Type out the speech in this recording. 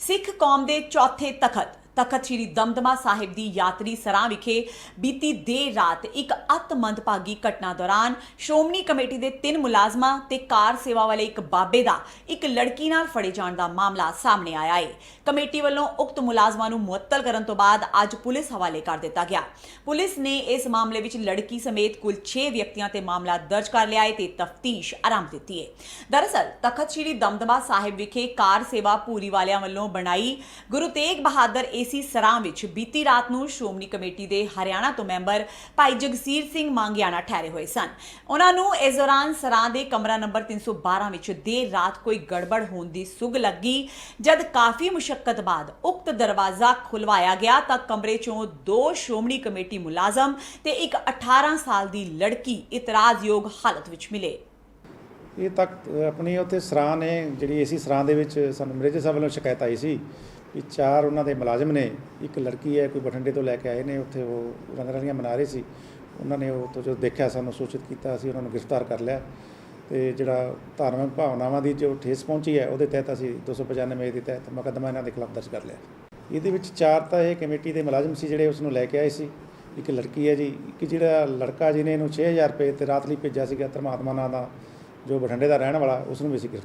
ਸਿੱਖ ਕੌਮ ਦੇ ਚੌਥੇ ਤਖਤ। ਤਖਤ ਸ੍ਰੀ ਦਮਦਮਾ ਸਾਹਿਬ ਦੀ ਯਾਤਰੀ ਸਰਾਂ ਵਿਖੇ ਬੀਤੀ ਦੇਰ ਰਾਤ ਇੱਕ ਅਤ ਮੰਦਭਾਗੀ ਘਟਨਾ ਦੌਰਾਨ ਸ਼੍ਰੋਮਣੀ ਕਮੇਟੀ ਦੇ ਤਿੰਨ ਮੁਲਾਜ਼ਮਾਂ ਤੇ ਕਾਰ ਸੇਵਾ ਵਾਲੇ ਇੱਕ ਬਾਬੇ ਦਾ ਇੱਕ ਲੜਕੀ ਨਾਲ ਫੜੇ ਜਾਣ ਦਾ ਮਾਮਲਾ ਸਾਹਮਣੇ ਆਇਆ ਹੈ ਕਮੇਟੀ ਵੱਲੋਂ ਉਕਤ ਮੁਲਾਜ਼ਮਾਂ ਨੂੰ ਮੁਅੱਤਲ ਕਰਨ ਤੋਂ ਬਾਅਦ ਅੱਜ ਪੁਲਿਸ ਹਵਾਲੇ ਕਰ ਦਿੱਤਾ ਗਿਆ। ਪੁਲਿਸ ਨੇ ਇਸ ਮਾਮਲੇ ਵਿੱਚ ਲੜਕੀ ਸਮੇਤ ਕੁੱਲ 6 ਵਿਅਕਤੀਆਂ ਤੇ ਮਾਮਲਾ ਦਰਜ ਕਰ ਲਿਆ ਹੈ ਤੇ ਤਫਤੀਸ਼ ਆਰੰਭ ਦਿੱਤੀ ਹੈ ਦਰਅਸਲ, ਤਖਤ ਸ੍ਰੀ ਦਮਦਮਾ ਸਾਹਿਬ ਵਿਖੇ ਕਾਰ ਸੇਵਾ ਪੂਰੀ ਵਾਲਿਆਂ ਵੱਲੋਂ ਬਣਾਈ ਗੁਰੂ ਤੇਗ ਬਹਾਦਰ ਏਸੀ ਸਰਾਂ ਵਿੱਚ ਬੀਤੀ ਰਾਤ ਨੂੰ ਸ਼੍ਰੋਮਣੀ ਕਮੇਟੀ ਦੇ ਹਰਿਆਣਾ ਤੋਂ ਮੈਂਬਰ ਭਾਈ ਜਗਸੀਰ ਸਿੰਘ ਮੰਗਿਆਣਾ ਠਹਿਰੇ ਹੋਏ ਸਨ। ਉਹਨਾਂ ਨੂੰ ਇਸ ਦੌਰਾਨ ਸਰਾਂ ਦੇ ਕਮਰਾ ਨੰਬਰ 312 ਵਿੱਚ ਦੇਰ ਰਾਤ ਕੋਈ ਗੜਬੜ ਹੋਣ ਦੀ ਸੁਗ ਲੱਗੀ। ਜਦ ਕਾਫੀ ਮੁਸ਼ਕਲ ਬਾਅਦ ਉਕਤ ਦਰਵਾਜ਼ਾ ਖੁਲਵਾਇਆ ਗਿਆ ਤਾਂ ਕਮਰੇ ਚੋਂ ਦੋ ਸ਼੍ਰੋਮਣੀ ਕਮੇਟੀ ਮੁਲਾਜ਼ਮ ਤੇ ਇੱਕ 18 ਸਾਲ ਦੀ ਲੜਕੀ ਇਤਰਾਜ਼ਯੋਗ ਹਾਲਤ ਵਿੱਚ ਮਿਲੇ। ਇਹ ਤੱਕ ਆਪਣੀ ਉੱਥੇ ਸਰਾਂ ਨੇ ਜਿਹੜੀ ਏਸੀ ਸਰਾਂ ਦੇ ਵਿੱਚ ਸਾਨੂੰ ਮੈਨੇਜਰ ਸਾਹਿਬ ਵੱਲੋਂ ਸ਼ਿਕਾਇਤ ਆਈ ਸੀ ਵੀ ਚਾਰ ਉਹਨਾਂ ਦੇ ਮੁਲਾਜ਼ਮ ਨੇ, ਇੱਕ ਲੜਕੀ ਹੈ, ਕੋਈ ਬਠਿੰਡੇ ਤੋਂ ਲੈ ਕੇ ਆਏ ਨੇ, ਉੱਥੇ ਉਹ ਰੰਗਰਲੀਆਂ ਮਨਾ ਰਹੇ ਸੀ। ਉਹਨਾਂ ਨੇ ਉਹ ਤੋਂ ਜੋ ਦੇਖਿਆ, ਸਾਨੂੰ ਸੂਚਿਤ ਕੀਤਾ, ਅਸੀਂ ਉਹਨਾਂ ਨੂੰ ਗ੍ਰਿਫਤਾਰ ਕਰ ਲਿਆ। ਤੇ ਜਿਹੜਾ ਧਾਰਮਿਕ ਭਾਵਨਾਵਾਂ ਦੀ ਜੋ ਠੇਸ ਪਹੁੰਚੀ ਹੈ, ਉਹਦੇ ਤਹਿਤ ਅਸੀਂ 295 ਦੇ ਤਹਿਤ ਮੁਕੱਦਮਾ ਇਹਨਾਂ ਦੇ ਖਿਲਾਫ ਦਰਜ ਕਰ ਲਿਆ। ਇਹਦੇ ਵਿੱਚ ਚਾਰ ਤਾਂ ਇਹ ਕਮੇਟੀ ਦੇ ਮੁਲਾਜ਼ਮ ਸੀ ਜਿਹੜੇ ਉਸ ਨੂੰ ਲੈ ਕੇ ਆਏ ਸੀ। ਇੱਕ ਲੜਕੀ ਹੈ ਜੀ, ਇੱਕ ਜਿਹੜਾ ਲੜਕਾ ਜਿਹਨੇ ਇਹਨੂੰ 6000 ਰੁਪਏ ਤੇ ਰਾਤ ਲਈ ਭੇਜਿਆ ਸੀਗਾ, ਧਰਮਾਤਮਾ ਨਾਂ ਦਾ, ਜੋ ਬਠਿੰਡੇ ਦਾ ਰਹਿਣ ਵਾਲਾ ਉਸ ਨੂੰ ਵੀ ਅਸੀਂ ਗ੍ਰਿਫਤਾਰ